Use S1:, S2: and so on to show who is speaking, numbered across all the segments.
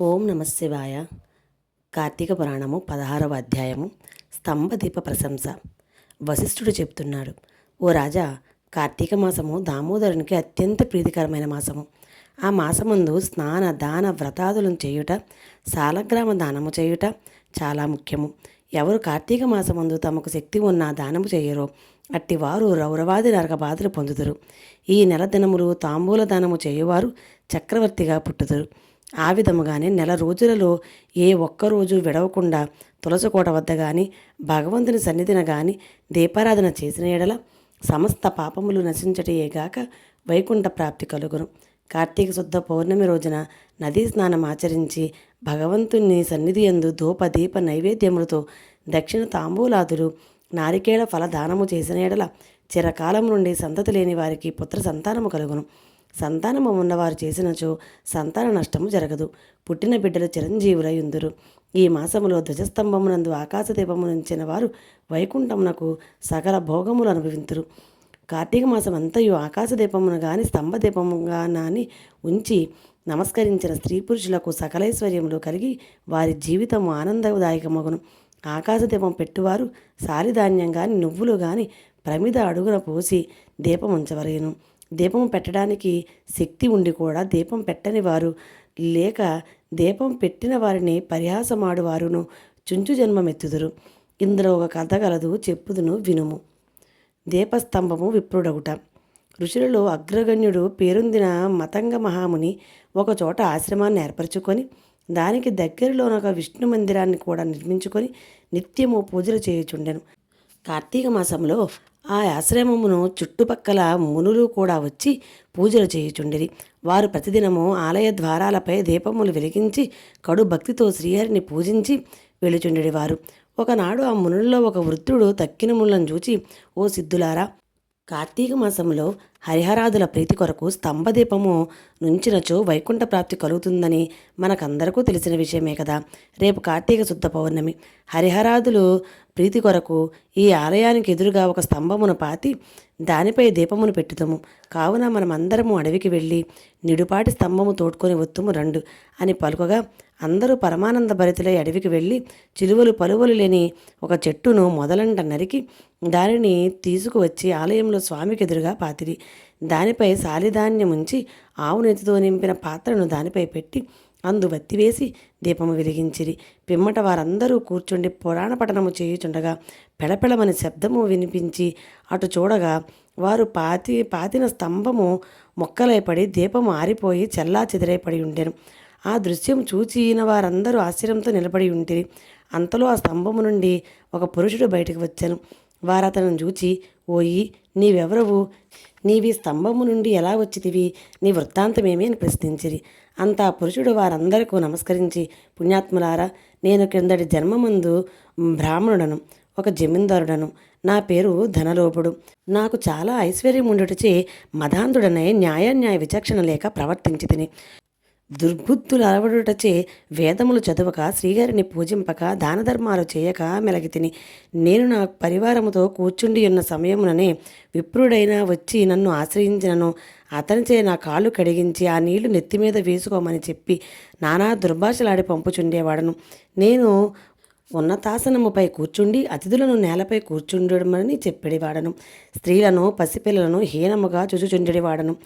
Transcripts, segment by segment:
S1: ఓం నమశివాయ కార్తీక పురాణము పదహారవ అధ్యాయము. స్తంభదీప ప్రశంస. వశిష్ఠుడు చెప్తున్నాడు ఓ రాజా కార్తీక మాసము దామోదరునికి అత్యంత ప్రీతికరమైన మాసము. ఆ మాసమందు స్నాన దాన వ్రతాదులను చేయుట సాలగ్రామ దానము చేయుట చాలా ముఖ్యము. ఎవరు కార్తీక మాసమందు తమకు శక్తి ఉన్న దానము చేయరో అట్టి వారు రౌరవాది నరక బాధలు పొందుదురు. ఈ నెల దినములు తాంబూల దానము చేయువారు చక్రవర్తిగా పుట్టుదురు. ఆ విధముగానే నెల రోజులలో ఏ ఒక్క రోజు విడవకుండా తులసికోట వద్ద కానీ భగవంతుని సన్నిధిన గాని దీపారాధన చేసిన ఎడల సమస్త పాపములు నశించటయేగాక వైకుంఠ ప్రాప్తి కలుగును. కార్తీక శుద్ధ పౌర్ణమి రోజున నదీ స్నానం ఆచరించి భగవంతుని సన్నిధి యందు ధూప దీప నైవేద్యములతో దక్షిణ తాంబూలాదులు నారికేళ ఫలదానము చేసిన ఎడల చిరకాలం నుండి సంతతి లేని వారికి పుత్ర సంతానము కలుగును. సంతానము ఉన్నవారు చేసినచో సంతాన నష్టము జరగదు. పుట్టిన బిడ్డలు చిరంజీవులై ఉందరు. ఈ మాసములో ధ్వజస్తంభమునందు ఆకాశదీపము నుంచిన వారు వైకుంఠమునకు సకల భోగములు అనుభవింతురు. కార్తీక మాసం అంతయు ఆకాశదీపమును గాని స్తంభదీపముగా నాని ఉంచి నమస్కరించిన స్త్రీ పురుషులకు సకలైశ్వర్యములు కలిగి వారి జీవితము ఆనందదాయకమగును. ఆకాశదీపం పెట్టువారు సారిధాన్యం గాని నువ్వులు గాని ప్రమిద అడుగున పోసి దీపం ఉంచవలేను. దీపం పెట్టడానికి శక్తి ఉండి కూడా దీపం పెట్టని వారు లేక దీపం పెట్టిన వారిని పరిహాసమాడువారును చుంచు జన్మమెత్తుదురు. ఇందులో ఒక కథ గలదు చెప్పుదును వినుము. దీపస్తంభము విప్రుడగుట. ఋషులలో అగ్రగణ్యుడు పేరొందిన మతంగ మహాముని ఒకచోట ఆశ్రమాన్ని ఏర్పరచుకొని దానికి దగ్గరలోనొక విష్ణు మందిరాన్ని కూడా నిర్మించుకొని నిత్యము పూజలు చేయుచుండెను. కార్తీక మాసంలో ఆ ఆశ్రమమును చుట్టుపక్కల మునులు కూడా వచ్చి పూజలు చేయుచుండిరి. వారు ప్రతిదినము ఆలయ ద్వారాలపై దీపములు వెలిగించి కడు భక్తితో శ్రీహరిని పూజించి వెళుచుండెడివారు ఒకనాడు ఆ మునుల్లో ఒక వృద్ధుడు తక్కిన ముళ్ళను చూచి ఓ సిద్ధులారా కార్తీక మాసంలో హరిహరాదుల ప్రీతి కొరకు స్తంభదీపము నుంచినచో వైకుంఠ ప్రాప్తి కలుగుతుందని మనకందరకు తెలిసిన విషయమే కదా. రేపు కార్తీక శుద్ధ పౌర్ణమి. హరిహరాదులు ప్రీతి కొరకు ఈ ఆలయానికి ఎదురుగా ఒక స్తంభమును పాతి దానిపై దీపమును పెట్టుతాము కావున మనమందరము అడవికి వెళ్ళి నిడుపాటి స్తంభము తోడ్కొని వత్తుము రండు అని పలుకగా అందరూ పరమానంద భరితులై అడవికి వెళ్ళి చిలువలు పలువలు లేని ఒక చెట్టును మొదలంట నరికి దానిని తీసుకువచ్చి ఆలయంలో స్వామికి ఎదురుగా పాతిరి. దానిపై సాలిధాన్యం ఉంచి ఆవు నెతితో నింపిన పాత్రను దానిపై పెట్టి అందు వత్తివేసి దీపము వెలిగించిరి. పిమ్మట వారందరూ కూర్చుండి పురాణ పఠనము చేయుచుండగా పెళపెళమని శబ్దము వినిపించి అటు చూడగా వారు పాతి పాతిన స్తంభము మొక్కలైపడి దీపము ఆరిపోయి చెల్లా చెదిరైపడి ఉండెను. ఆ దృశ్యం చూచిన వారందరూ ఆశ్చర్యంతో నిలబడి ఉంటిరి. అంతలో ఆ స్తంభము నుండి ఒక పురుషుడు బయటకు వచ్చాను. వారు అతను చూచి ఓయి నీవెవరవు? నీవి స్తంభము నుండి ఎలా వచ్చితివి? నీ వృత్తాంతమేమి? అని ప్రశ్నించిరి. అంత పురుషుడు వారందరికీ నమస్కరించి పుణ్యాత్ములారా నేను క్రిందటి జన్మమందు బ్రాహ్మణుడను ఒక జమీందారుడను. నా పేరు ధనలోపుడు. నాకు చాలా ఐశ్వర్యం ఉండుటచే మదాంధుడనై న్యాయాన్యాయ విచక్షణ లేక ప్రవర్తించి తిని దుర్బుద్ధులు అలవడుటచే వేదములు చదవక శ్రీగారిని పూజింపక దానధర్మాలు చేయక మెలగితిని నేను నా పరివారముతో కూర్చుండి ఉన్న సమయముననే విప్రుడైనా వచ్చి నన్ను ఆశ్రయించినను. అతనిచే నా కాళ్ళు కడిగించి ఆ నీళ్ళు నెత్తి మీద వేసుకోమని చెప్పి నానా దుర్భాషలాడి పంపుచుండేవాడను. నేను ఉన్నతాసనముపై కూర్చుండి అతిథులను నేలపై కూర్చుండమని చెప్పేవాడను. స్త్రీలను పసిపిల్లలను హీనముగా చూచుచుండేవాడను.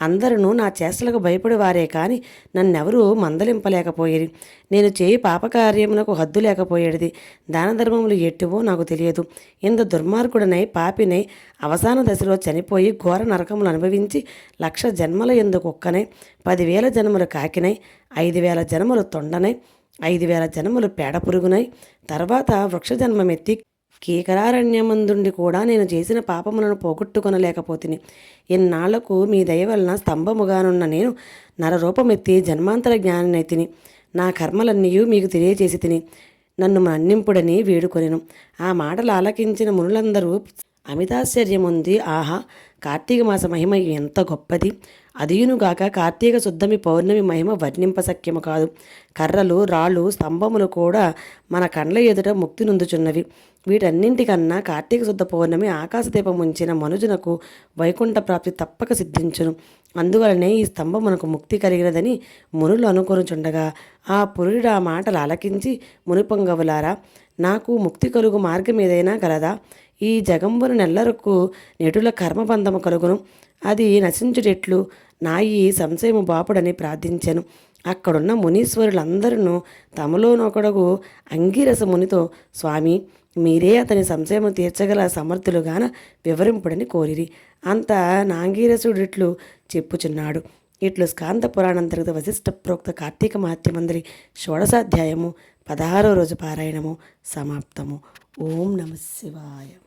S1: అందరూ నా చేష్టలకు భయపడేవారే కానీ నన్నెవరూ మందలింపలేకపోయేది. నేను చేయి పాపకార్యములకు హద్దు లేకపోయేది దాన ధర్మములు ఎట్టువో నాకు తెలియదు. ఇంత దుర్మార్గుడనై పాపినై అవసాన దశలో చనిపోయి ఘోర నరకములు అనుభవించి లక్ష జన్మల ఎందుకు ఒక్కనై పదివేల జన్మలు కాకినై ఐదు వేల జన్మలు తొండనై ఐదు వేల జన్మలు పేడ పురుగునై తర్వాత వృక్ష జన్మమెత్తి కీకరారణ్యమందుండి కూడా నేను చేసిన పాపములను పోగొట్టుకొనలేకపోతిని. ఇన్నాళ్ళకు మీ దయ వలన స్తంభముగానున్న నేను నరరూపమెత్తి జన్మాంతర జ్ఞానినైతిని. నా కర్మలన్నీయూ మీకు తెలియజేసి తిని నన్ను మన్నింపుడని వేడుకొనెను. ఆ మాటలు ఆలకించిన మునులందరూ అమితాశ్చర్యముంది ఆహా కార్తీక మాస మహిమ ఎంత గొప్పది. అదియునుగాక కార్తీక శుద్ధమి పౌర్ణమి మహిమ వర్ణింపశక్యము కాదు. కర్రలు రాళ్ళు స్తంభములు కూడా మన కండ్ల ఎదుట ముక్తి నొందుచున్నవి. వీటన్నింటికన్నా కార్తీక శుద్ధ పౌర్ణమి ఆకాశదీపం ఉంచిన మనుజునకు వైకుంఠ ప్రాప్తి తప్పక సిద్ధించును. అందువలనే ఈ స్తంభం మనకు ముక్తి కలిగినదని మునులు అనుకొనుచుండగా ఆ పురుడు ఆ మాటలు ఆలకించి మునిపొంగవులారా నాకు ముక్తి కలుగు మార్గం ఏదైనా కలదా ఈ జగంబును నెల్లరకు నెటుల కర్మబంధము కలుగును. అది నశించుటెట్లు. నా ఈ సంశయము బాపుడని ప్రార్థించాను. అక్కడున్న మునీశ్వరులందరూ తమలోనొకడగు అంగీరస మునితో స్వామి మీరే అతని సంశయము తీర్చగల సమర్థులుగాన వివరింపుడని కోరిరి అంత నాంగీరసుడిట్లు చెప్పుచున్నాడు. ఇట్లు స్కాంత పురాణంతర్గత వశిష్ఠ ప్రోక్త కార్తీక మహత్యమందరి షోడశాధ్యాయము పదహారో రోజు పారాయణము సమాప్తము. ఓం నమ శివాయ.